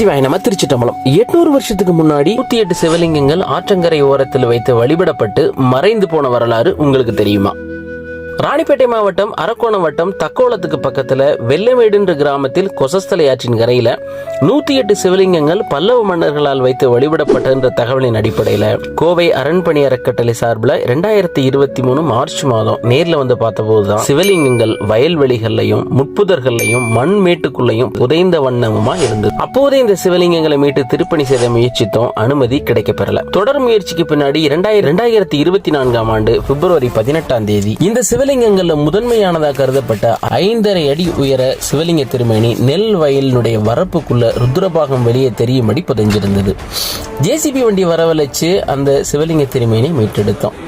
நமசிவாய நம திருச்சிட்டம்பலம் எட்நூறு வருஷத்துக்கு முன்னாடி நூத்தி எட்டு சிவலிங்கங்கள் ஆற்றங்கரை ஓரத்தில் வைத்து வழிபடப்பட்டு மறைந்து போன வரலாறு உங்களுக்கு தெரியுமா? ராணிப்பேட்டை மாவட்டம் அரக்கோணம் வட்டம் தக்கோலத்துக்கு பக்கத்தில் வெள்ளமேடுன்ற கிராமத்தில் கொசஸ்தலை ஆற்றின் கரையில் நூத்தி எட்டு சிவலிங்கங்கள் பல்லவ மன்னர்களால் வைத்து வழிபடப்பட்டன்ற தகவலின் அடிப்படையில் கோவை அரண்பணி அறக்கட்டளை சார்பில் ரெண்டாயிரத்தி இருபத்தி மூணு மார்ச் மாதம் நேரில் வந்து பார்த்தபோதுதான் சிவலிங்கங்கள் வயல்வெளிகள்லையும் முட்புதர்கள்லையும் மண் மேட்டுக்குள்ளையும் புதைந்த வண்ணமுமா இருந்தது. அப்போதே இந்த சிவலிங்கங்களை மீட்டு திருப்பணி செய்த முயற்சித்தோம். அனுமதி கிடைக்கப்பெறல. தொடர் முயற்சிக்கு பின்னாடி இரண்டாயிரம் இருபத்தி நான்காம் ஆண்டு பிப்ரவரி பதினெட்டாம் தேதி இந்த சிவலிங்கங்கள்ல முதன்மையானதாக கருதப்பட்ட ஐந்தரை அடி உயர சிவலிங்க திருமேனி நெல் வயலினுடைய வரப்புக்குள்ள ருத்ரபாகம் வெளியே தெரியும்படி புதைஞ்சிருந்தது. ஜேசிபி வண்டி வரவழைச்சு அந்த சிவலிங்க திருமேனி மீட்டெடுத்தோம்.